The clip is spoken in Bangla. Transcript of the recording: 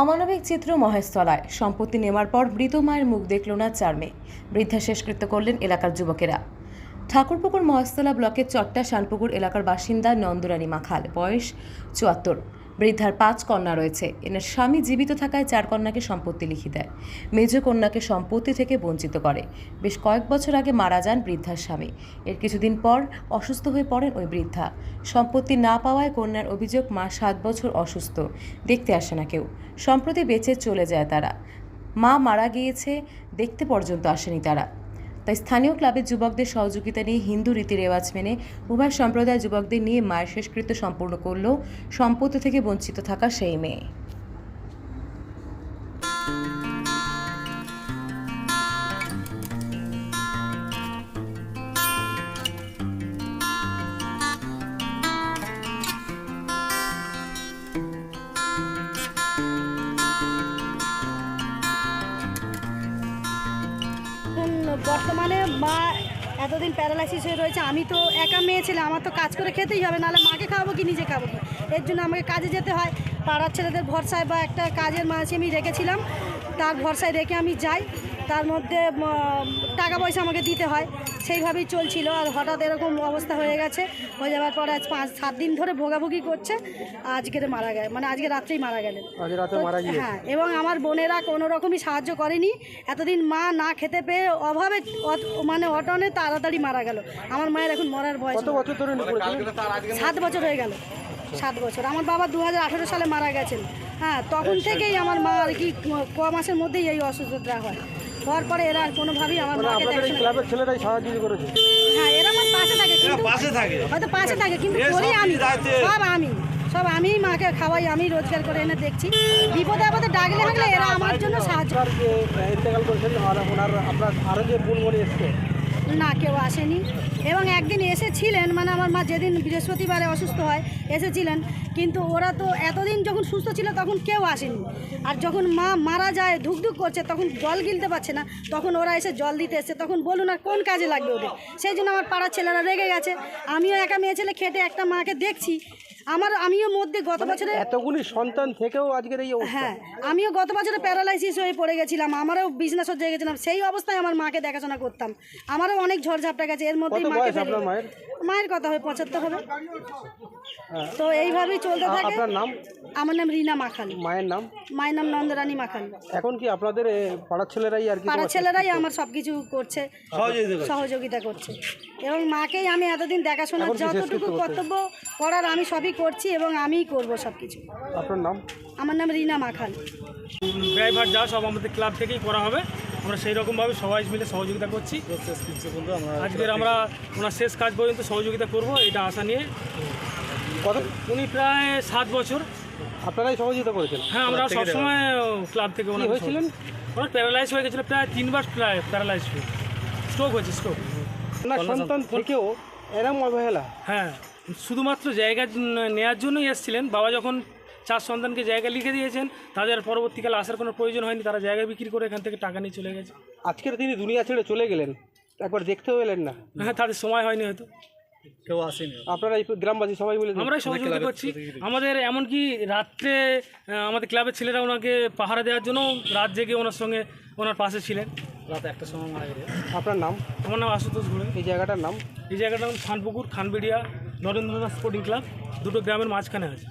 অমানবিক চিত্র মহেশতলায়। সম্পত্তি নেওয়ার পর মৃত মায়ের মুখ দেখল না চার মেয়ে বৃদ্ধা শেষকৃত্য করলেন এলাকার যুবকেরা। ঠাকুরপুকুর মহেশতলা ব্লকের চট্টা শানপুকুর এলাকার বাসিন্দা নন্দরানী মাখাল, বয়স চুয়াত্তর। বৃদ্ধার পাঁচ কন্যা রয়েছে। এনার স্বামী জীবিত থাকায় চার কন্যাকে সম্পত্তি লিখে দেয়। মেজ কন্যাকে সম্পত্তি থেকে বঞ্চিত করে। বেশ কয়েক বছর আগে মারা যান বৃদ্ধার স্বামী। এর কিছুদিন পর অসুস্থ হয়ে পড়েন ওই বৃদ্ধা। সম্পত্তি না পাওয়ায় কন্যার অভিযোগ মা সাত বছর অসুস্থ। দেখতে আসে না কেউ। সম্প্রতি বেঁচে চলে যায় তারা। মা মারা গিয়েছে, দেখতে পর্যন্ত আসেনি তারা। তাই স্থানীয় ক্লাবের যুবকদের সহযোগিতা নিয়ে হিন্দু রীতি রেওয়াজ মেনে উভয় সম্প্রদায় যুবকদের নিয়ে মায়ের শেষকৃত্য সম্পূর্ণ করল। সম্পত্তি থেকে বঞ্চিত থাকা সেই মেয়ে। বর্তমানে মা এতদিন প্যারালাইসিস হয়ে রয়েছে, আমি তো একা মেয়ে ছেলে, আমার তো কাজ করে খেতেই হবে, নাহলে মাকে খাওয়াবো কি, নিজে খাব এর জন্য আমাকে কাজে যেতে হয়। পাড়ার ছেলেদের ভরসায় বা একটা কাজের মাঝে আমি রেখেছিলাম, তার ভরসায় রেখে আমি যাই। তার মধ্যে টাকা পয়সা আমাকে দিতে হয়। সেইভাবেই চলছিল আর হঠাৎ এরকম অবস্থা হয়ে গেছে। হয়ে যাওয়ার পর আজ পাঁচ সাত দিন ধরে ভোগাভুগি করছে। আজকের মারা গেল মানে আজকে রাত্রেই মারা গেলেন। আজ রাতে তো- মারা গিয়ে হ্যাঁ এবং আমার বোনেরা কোনো রকমই সাহায্য করেনি। এতদিন মা না খেতে পেয়ে অভাবে অত- মানে অটনে তাড়াতাড়ি মারা গেল। আমার মায়ের এখন মরার বয়স কত বছর সাত বছর হয়ে গেল সাত বছর। আমার বাবা দু হাজার আঠেরো সালে মারা গেছেন। হ্যাঁ তখন থেকেই আমার মা আর কি ক মাসের মধ্যেই এই অসুস্থতা হয়। হওয়ার পরে এরা আর কোনোভাবেই আমার মানে মাকে আপনাদের দেখাশোনা ক্লাবের ছেলেরাই সাহায্য করেছে? হ্যাঁ এরা আমার পাশে থাকে কিন্তু পাশে থাকে। হয়তো পাশে থাকে কিন্তু করি আমি সব আমি সব আমিই মাকে খাওয়াই আমি রোজগার করে এনে দেখছি। বিপদে আপদে ডাকলে হাঁকলে এরা আমার জন্য সাহায্য ইন্তেকাল করেছেন আর ওনার আপনার আরও যে বোন মনে এসছে। না কেউ আসেনি। এবং একদিন এসেছিলেন মানে আমার মা যেদিন বৃহস্পতিবারে অসুস্থ হয়, এসেছিলেন। কিন্তু ওরা তো এতদিন যখন সুস্থ ছিল তখন কেউ আসেনি। আর যখন মা মারা যায়, ধুকধুক করছে, তখন জল গিলতে পারছে না। তখন ওরা এসে জল দিতে এসছে। তখন বলুন আর কোন কাজে লাগবে ওদের? সেই জন্য আমার পাড়ার ছেলেরা রেগে গেছে। আমিও একা মেয়ে ছেলে খেটে একটা মাকে দেখছি। আমার আমিও মধ্যে গত বছরে এতগুলি সন্তান থেকেও আজকের এই অবস্থা। হ্যাঁ আমিও গত বছরে প্যারালাইসিস হয়ে পড়ে গেছিলাম আমারও বিজনেস হয়ে গেছিলাম সেই অবস্থায় আমার মাকে দেখাশোনা করতাম। আমারও অনেক ঝড়ঝাপটা গেছে এর মধ্যে মাকে ফেলে- মায়ের? মায়ের কথা হবে পঁচাত্তর হবে। হ্যাঁ। তো এইভাবেই চলতে থাকে। আপনার নাম? আমার নাম রিনা মাখাল মায়ের নাম? মায়ের নাম নন্দরানী মাখাল এখন কি আপনাদের পাড়ার ছেলেরাই আর কি পাড়ার ছেলেরাই আমার সব কিছু করছে। সহযোগিতা করছে। এবং মাকেই আমি এতদিন দেখাশোনার যতটুকু কর্তব্য করার আমি সবই করছি এবং আমিই করব সব কিছু আপনার নাম? আমার নাম রিনা মাখাল ড্রাইভার যা সব আমাদের ক্লাব থেকেই করা হবে। আমরা সেই রকমভাবে সবাই মিলে সহযোগিতা করছি। আজকের আমরা ওনার শেষ কাজ পর্যন্ত সহযোগিতা করব এটা আশা নিয়ে। কত? উনি প্রায় সাত বছর। আপনারাই সহযোগিতা করেছেন? হ্যাঁ আমরা সবসময় ক্লাব থেকে ওনার হয়েছিলেন? ওনার প্যারালাইজ হয়ে গেছিল প্রায় তিনবার প্রায় প্যারালাইজ হয়ে স্ট্রোক হয়েছে স্ট্রোক না সন্তান থেকেও এরম অবহেলা। হ্যাঁ। শুধুমাত্র জায়গা নেওয়ার জন্যই এসেছিলেন। বাবা যখন চার সন্তানকে জায়গা লিখে দিয়েছেন তাদের পরবর্তীকালে আসার কোনো প্রয়োজন হয়নি তারা জায়গা বিক্রি করে এখান থেকে টাকা নিয়ে চলে গেছে। আজকের তিনি দুনিয়া ছেড়ে চলে গেলেন। একবার দেখতেও এলেন না। হ্যাঁ তাদের সময় হয়নি হয়তো। কেউ আসেনি। আপনারা এই গ্রামবাসী সবাই মিলে আমরাই সহযোগিতা করছি আমাদের এমনকি রাত্রে আমাদের ক্লাবের ছেলেরা ওনাকে পাহারা দেওয়ার জন্য রাত জেগে ওনার সঙ্গে ওনার পাশে ছিলেন। রাত একটা সময় মারা গেছে আপনার নাম? আমার নাম আশুতোষ ঘুরে এই জায়গাটার নাম? এই জায়গাটার নাম খানপুকুর খানবেড়িয়া নরেন্দ্রনাথ স্পোর্টিং ক্লাব দুটো গ্রামের মাঝখানে আছে।